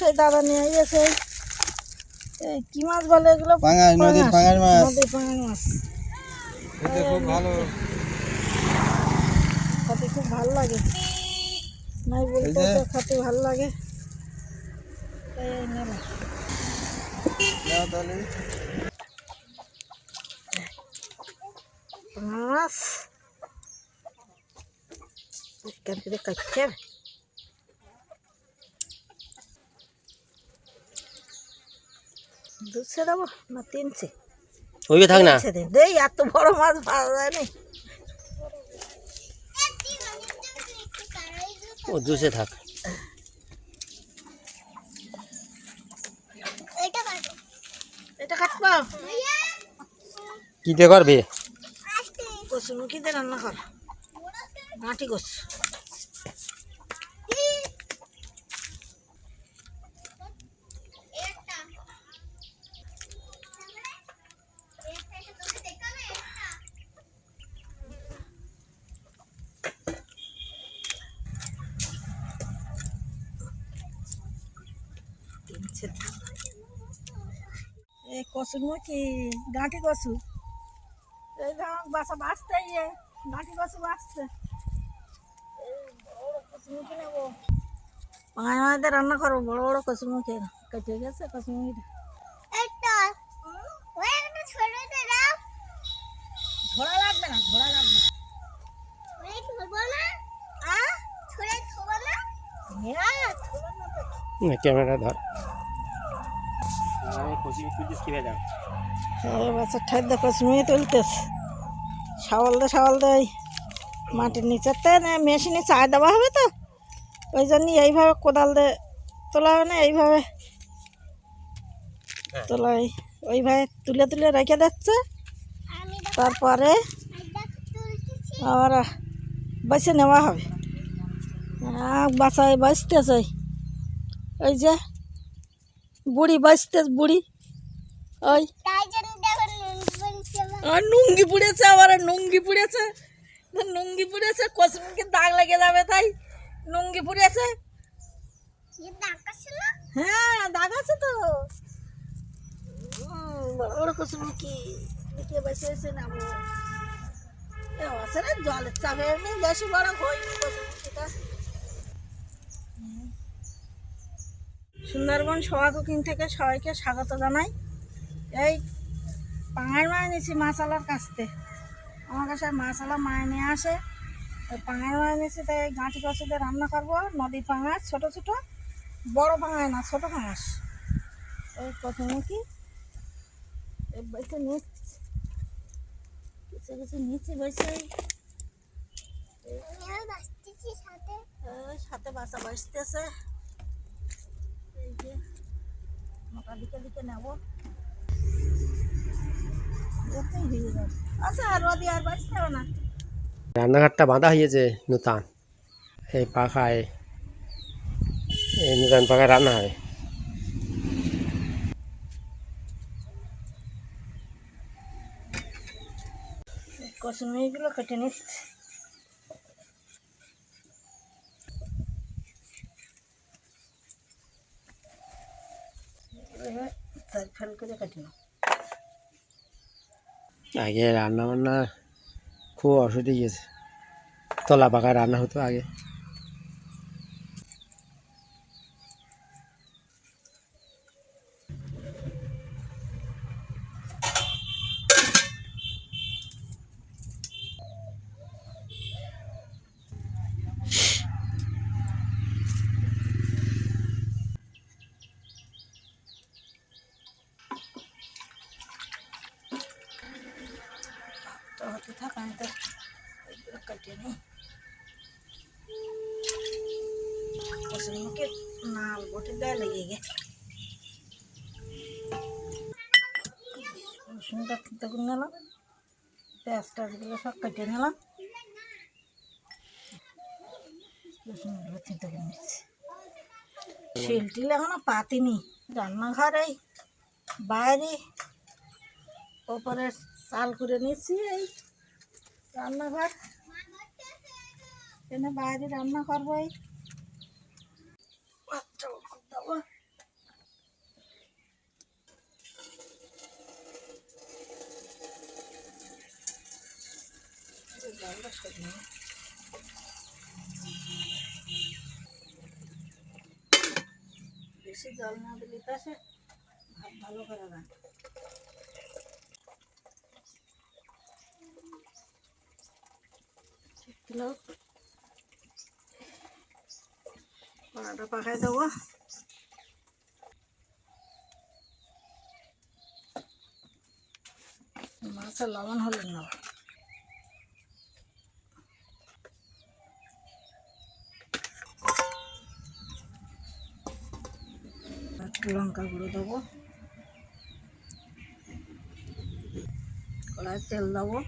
সেই দাদা নিয়ে গেছে এই কি মাছ বলে এগুলো? পাঙাশ, নদীর পাঙাশ মাছ। নদীর পাঙাশ মাছ। খেতে খুব ভালো। খেতে খুব ভালো লাগে। নাই বলতে তো খেতে ভালো লাগে। মাছ। থেকে কাটছে দুশো দেবো না তিনশে। ওইবে থাক না। দেই এত বড় মাছ পাওয়া যায় না। ও জুসে থাক। কি দিয়ে করবে? কচু মুখি দিয়ে রান্না কর। মাটি কচু। তিনশে এই কচু মুখি গাঁটি কচু। এই যে বাসা বাঁচতে ইয়ে গাঁটি কচু বাঁচতে। পাঁচ মাঝে রান্না করব বড় বড় কচুমুখি কেটে গেছে কচুমুখিটা ঝোড়া লাগবে না ঝোড়া লাগবে। হ্যাঁ। ক্যামেরা ধর। তুলতেছে। সাওয়াল দে সাওয়াল দে ওই মাটির নিচেতে না মেশিনে চায় দেওয়া হবে তো। ওই জন্য এইভাবে কোদাল দিয়ে তোলা হবে না এইভাবে তোলা ওইভাবে তুলে তুলে রেখে দিচ্ছে। তারপরে আবার বেছে নেওয়া হবে। বাসায় বাঁচতেছে। ওই যে বুড়ি বাঁচতে বুড়ি ওই। আর নুঙ্গি পুড়েছে আবার নুঙ্গি পুড়েছে। নুঙ্গি পুড়েছে কসমুখে দাগ লেগে যাবে তাই। নুঙ্গি পুড়েছে। হ্যাঁ দাগ আছে তো। বড় কসমুখি দেখে বসে নামো এ আছে না জলের চাপে এমনি বেশি বড় হয়নি কসমুখিটা সুন্দরবন সোয়া কুকিং থেকে সবাইকে স্বাগত জানাই। এই পাঙার মাছ নিয়েছি মাছালার কাছ থেকে। আমার কাছে মাছালা মাছ নিয়ে আসে। ওই পাঙার মাছ নিয়েছি তাই এই গাঁটি কচুতে রান্না করব। নদী পাঙাশ ছোটো ছোটো বড় পাঙায় না ছোটো পাঙাশ। এই কচুমুখি এই বসে নিচ্ছি। কিছু কিছু নিচ্ছি বসে। এই সাথে বাসা বসতেছে এই যে মোটা দিকে দিকে নেব। আচ্ছা রান্নাঘাটটা বাঁধা হয়েছে নূতন। এই পাখায় এই নূতন পাখায় রান্না হবে কসমিগুলো কেটে নিচ্ছি। ফেল করে কেটে নাও। আগে রান্না বান্না খুব অসুবিধে গিয়েছে তলা পাকা রান্না হতো আগে। তো হতে থাক, আমি তো এগুলো কেটে নিই কসমিকে নাল বটে, গায়ে লেগে গে। রসুনটা খেতে করে নিলাম পেঁয়াজ টাজগুলো সব কেটে নিলাম। রসুনগুলো খেতে করে নিচ্ছি। শিল টিল এখনও পাতিনি, রান্নাঘরে, বাইরে, ওপরে চাল করে নিচ্ছি, এই রান্নাঘর। এখানে বাইরে রান্না করব এই বাচ্চা ওষুধ দেবো বেশি জল না দিলে তো আসে ভাত ভালো করে না কিলো কড়াটা পাকাই দেবো। মাছের লবণ নেব একটু লঙ্কা গুঁড়ো দেবো। কড়াই তেল দেবো।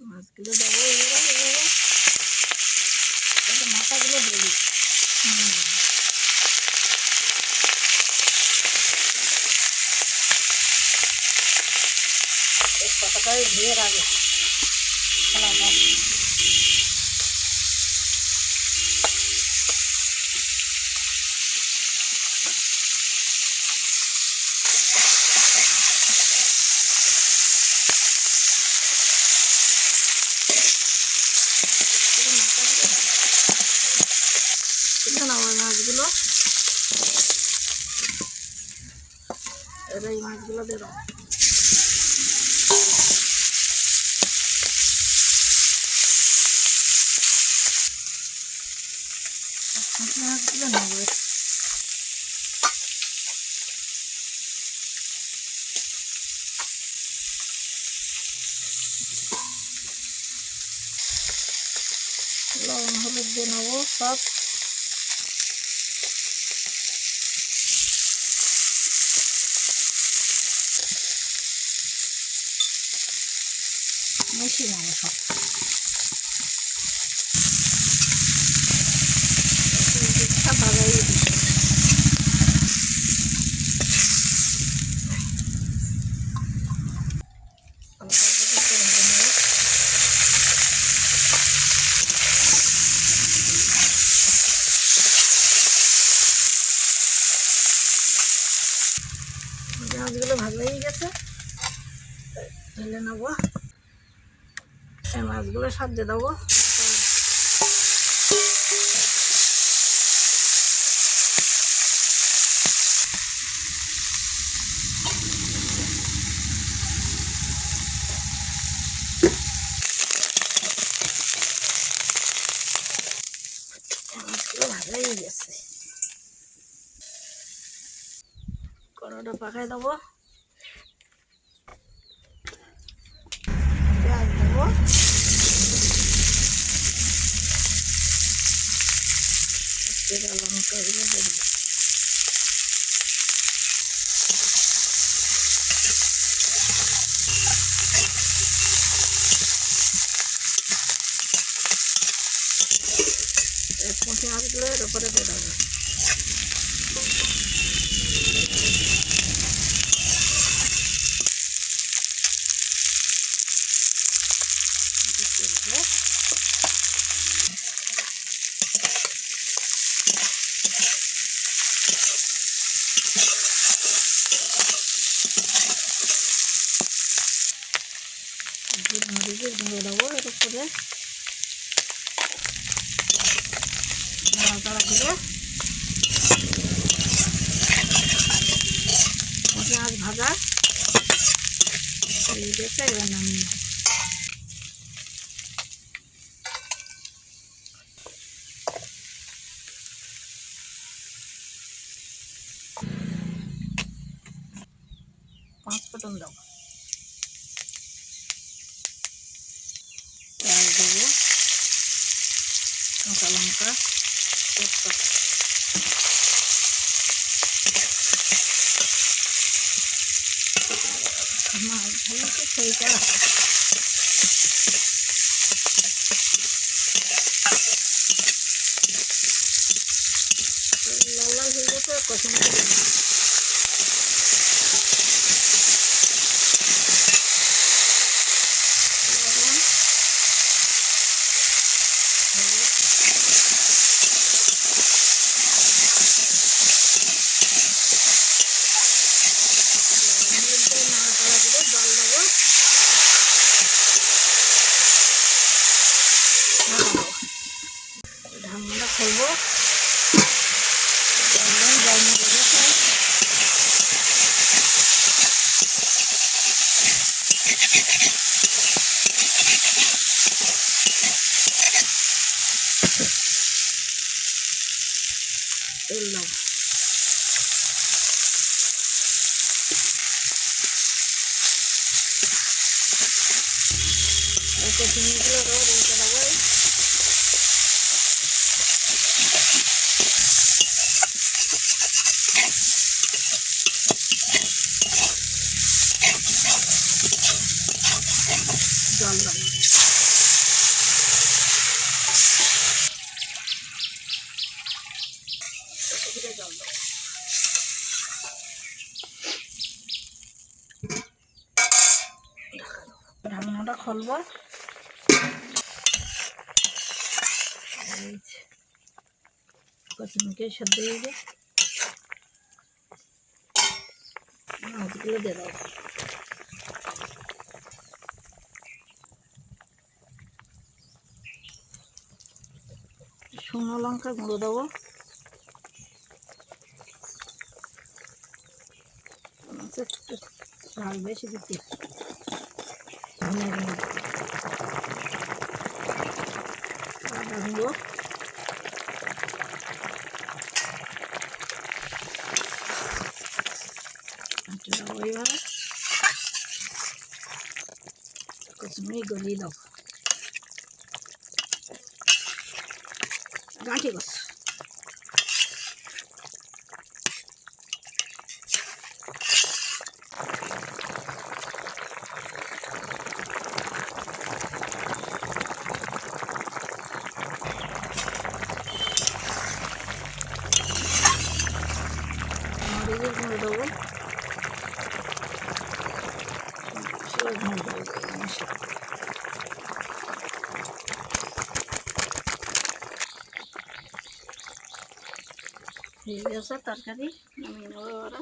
মাছগুলো দেবো এবারে এবারে একটু মাথাগুলো দেবো হুম। কথাটাই ধুয়ে কিন্তু না আমার মাছগুলো। এবার এই মাছগুলো দিয়ে দেবো মাছগুলো নেব লবণ হলুদ দিয়ে নেব সব মিশিয়ে নেব সব দিকটা ভালোই দিই হালকা করে একটু ভেজে নেব মাছগুলো ভালো হয়ে গেছে ঢেলে নেব এই মাছগুলো সব দিয়ে দেবো। মাছগুলো ভালো হয়ে গেছে। কড়াটা পাকাই দেবো পেঁয়াজ দেবো জিরা লঙ্কা এগুলো দিয়ে দেবো এই পেঁয়াজগুলো এর উপরে দিয়ে দেবো মরিচের গুঁড়ো দেবো এর উপরে নাড়াচাড়া করে পেঁয়াজ ভাজা এই দেখে এবার নামিয়ে পাঁচ ফোটন দাও। পেঁয়াজ দেবো কাঁচা লঙ্কা তেজপাতা। মাছ ভালো তো সেইটা লাল লাল হয়ে গেছে কষানো লবণ ঢাকনাটা খুলবো তেল দাও কচুমিগুলো আবার উল্টে দেবো জল দাও জল দাও ঢাকনাটা খুলবো। কচুমিকে সেদ্ধ হয়ে যায় মাছগুলো দিয়ে দাও শুকনো লঙ্কা গুঁড়ো দেবো। ঝাল বেশি দিতে। ধনে গুঁড়ো আদা গুঁড়ো একটু দেবো এইভাবে কচুমি গলিয়ে দাও গাঁঠি বস মরিচের গুঁড়ো দেবো মশলার গুঁড়ো দেবো মশলা হয়ে গেছে তরকারি নামিয়ে নেব ওরা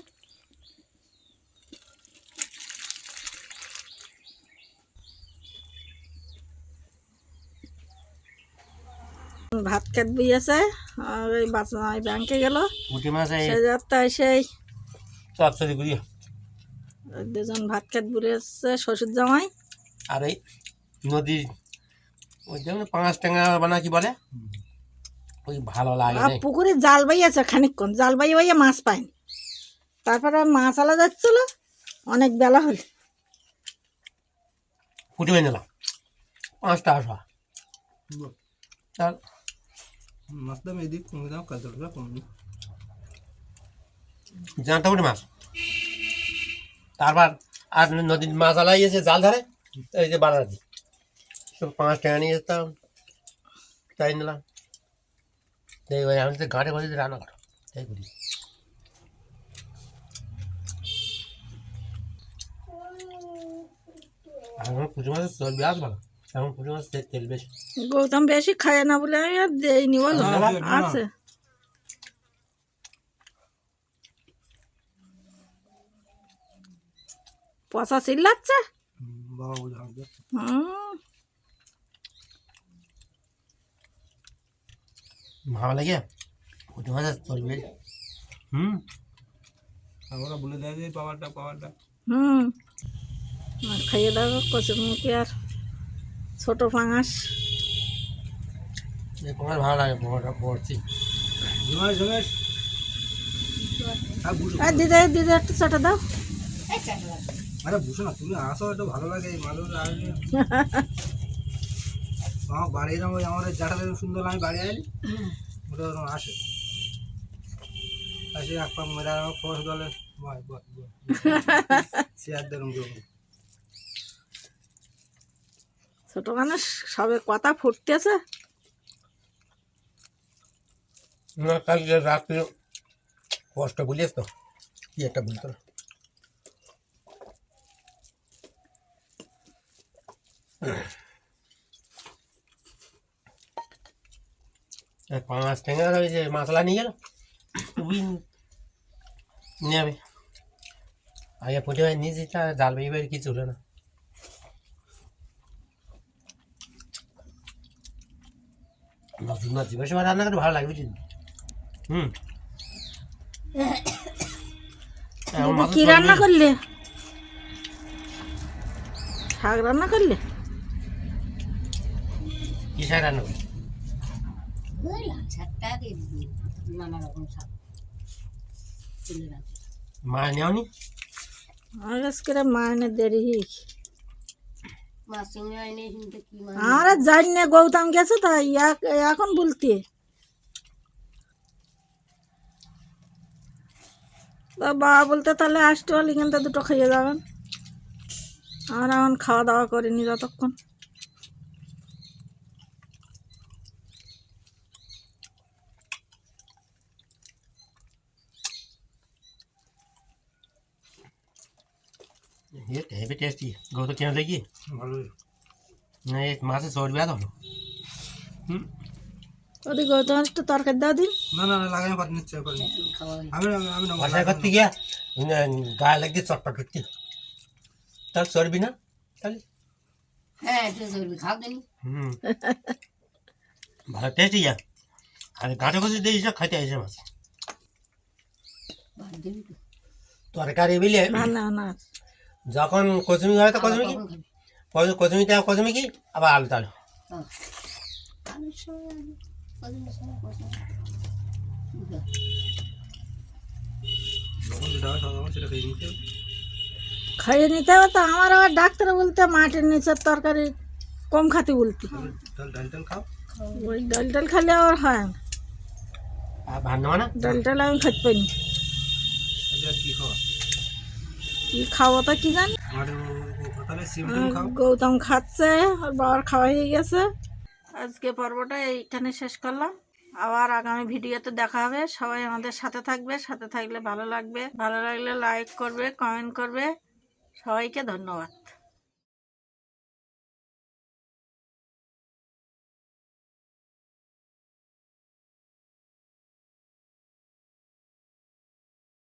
ভাত খেত ওই ব্যাংকে গেল। সেই দুজন ভাত খেত বুড়েছে শ্বশুর জামাই। আর এই নদীর ওই পাঁচ টাঙ্গা বানা কি বলে? ওই ভালো লাগে আর পুকুরে জাল বাইয়াছে খানিকক্ষণ জাল বাইয়ে বাইয়ে মাছ পাইনি তারপরে মাছ আলা যাচ্ছিল অনেক বেলা হল। পুঁটি বেঁধে নিলাম পাঁচটা আসা। তার মাছটা এদিক কমে দাও কাতলটা কমে জানতে পুঁটি মাছ। তারপর আর নদীর মাছ আলাইয়েছে জাল ধরে এই যে বানাতি সব পাঁচ টাকা নিয়ে যেতাম তাই নিলাম। এই ওই আমি তো ঘাটে ঘাটে রান্না করো। তাই করি। এখন পুজো মাছের চর্বি আসবে না এখন পুজো মাছ তেল বেশি। গৌতম বেশি খায় না বলে আমি আর দেইনি বলো আছে। পচা চিল্লাচ্ছে হুম। ভালো লাগে? পুজো মাছের চর্বি হুম। আমরা বলে দেয় যে পাওয়ারটা পাওয়ারটা। হুম। আর খাইয়ে দাও কচুরমুখী আর ছোট পাঙাশ এই তোমার ভালো লাগে বড় বড়ছি আর দিদা দিদা একটু চটা দাও। আরে বুঝো না তুমি আসো একটু ভালো লাগে এই মানুষ আসবে আমার বাড়ি এরকম সুন্দর আমি বাড়ি আইলি। ওটা ওরকম আসে। আসে এক পাক মেরা খোঁজ দলে চেয়ার জমি ছোট মানুষ সবে কথা ফুটতেছে। না কালকে রাত্রে কষ্ট বলিস তো। কি একটা বলতো? না পাঁচ টেঙ্গার ওই যে মশলা নিয়ে গেল তুই নেবে আগে ফুটে ভাই নিয়েছি তা জাল বেয়ে বেয়ে কিছু হলো না নতুন নতুন বেশি রান্না করে ভালো লাগবে কিন্তু হুম কি রান্না করলে শাক রান্না করলে কি শাক রান্না করলি শাকটা দিয়ে নানা রকম শাক তুলে রাখি মা নেওনি আমার আজকে মায়নে দেরি আমরা জানি না গৌতম গেছে তাই এক- এখন বলতে। তা বাবা বলতে তাহলে আসতে পারলে এখানটা দুটো খাইয়ে যাবেন। আমরা এখন খাওয়া দাওয়া করিনি যতক্ষণ। ये हेवी टेस्टी गो तो क्या लगी ভালোই नहीं एक मासे सौ रुपया तो हम्म ওদি গৌতম একটু তরকারি দাও দিন না না না লাগাই পাত নিচ্ছে পাত নিচ্ছে খাওয়া হয়েছে। আমি আমি আমি নেবো, वर्षा লাগাই करती क्या गाय लगती चटपट उठती तल सौ रुपये ना चल হ্যাঁ তুই ধরবি খাও দেনি हम्म ভালো টেস্টি যা আর গাঁটে কষে দিয়ে এসে খাইতে আসে মাছ ভাত দিবি তো তরকারি বিলে না না না যখন কচুমি হয় তো কচুমি কি কখন খাবি কচুমিতে কচুমি কি আবার আলু তালু হ্যাঁ। আলুর সঙ্গে আলু, কচুরির সঙ্গে কচুরি। বুঝলা? যখন যেটা হয় তখন সেটা খেয়ে নিতে হবে। খাইয়ে নিতে হবে তো আমার আবার ডাক্তার বলতে মাটির নিচের তরকারি কম খাতে বলতে ডাল ডাল টাল খাও ওই ডাল ডাল খেলে আবার হয় না আর ভাত নেওয়া না ডাল ডাল আমি খেতে পারি না। আজ আর কি খাওয়া কি খাব তো কি জানি? গৌতম খাচ্ছে আর বাবার খাওয়া হয়ে গেছে। আজকে পর্বটা এইখানে শেষ করলাম। আবার আগামী ভিডিওতে দেখা হবে। সবাই আমাদের সাথে থাকবে সাথে থাকলে ভালো লাগবে। ভালো লাগলে লাইক করবে কমেন্ট করবে। সবাইকে ধন্যবাদ।